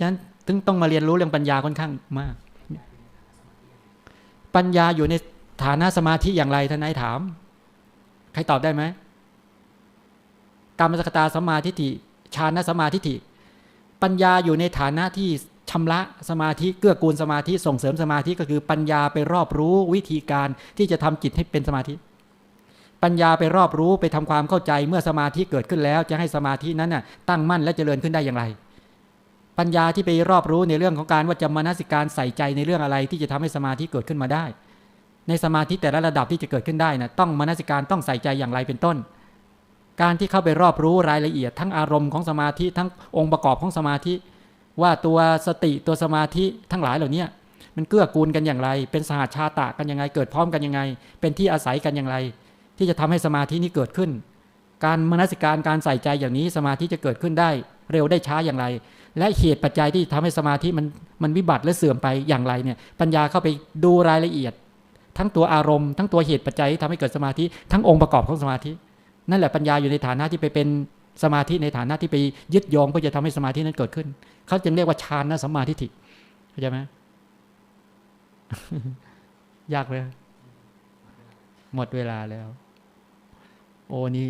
ฉะนั้นถึงต้องมาเรียนรู้เรื่องปัญญาค่อนข้างมาก ปัญญาอยู่ในฐานะสมาธิอย่างไรท่านนายถาม ใครตอบได้ไหมกรรมสกตาสมาทิฏฐิฌานสมาทิฏฐิปัญญาอยู่ในฐานะที่ชำระสมาธิเกื้อกูลสมาธิส่งเสริมสมาธิก็คือปัญญาไปรอบรู้วิธีการที่จะทำจิตให้เป็นสมาธิ ปัญญาไปรอบรู้ไปทำความเข้าใจเมื่อสมาธิเกิดขึ้นแล้ว จะให้สมาธินั้นน่ะตั้งมั่นและเจริญขึ้นได้อย่างไร ปัญญาที่ไปรอบรู้ในเรื่องของการว่าจะมานาสิการใส่ใจในเรื่องอะไรที่จะทำให้สมาธิเกิดขึ้นมาได้ ในสมาธิแต่ละระดับที่จะเกิดขึ้นได้นะต้องมานาสิการต้องใส่ใจอย่างไรเป็นต้น การที่เข้าไปรอบรู้รายละเอียด ทั้งอารมณ์ของสมาธิทั้งองค์ประกอบของสมาธิ ว่าตัวสติตัวสมาธิทั้งหลายเหล่านี้มันเกื้อกูลกันอย่างไร เป็นสหชาตะกันยังไง เกิดพร้อมกันยังไง เป็นที่อาศัยกันอย่างไร ที่จะทำให้สมาธินี้เกิดขึ้น การมนสิการการใส่ใจอย่างนี้สมาธิจะเกิดขึ้นได้ เร็วได้ช้าอย่างไร และเหตุปัจจัยที่ทำให้สมาธิมันมันวิบัติและเสื่อมไปอย่างไรเนี่ยปัญญาเข้าไปดูรายละเอียด ทั้งตัวอารมณ์ทั้งตัวเหตุปัจจัยที่ทำให้เกิดสมาธิทั้งองค์ประกอบของสมาธิ นั่นแหละปัญญาอยู่ในฐานะที่ไปเป็นสมาธิในฐานะที่ไปยึดโยงเพื่อจะทำให้สมาธินั้นเกิดขึ้น เขาจึงเรียกว่าฌานนะสมาทิฏฐิเข้าใจไหมยากไหมหมดเวลาแล้ว โอ้นี้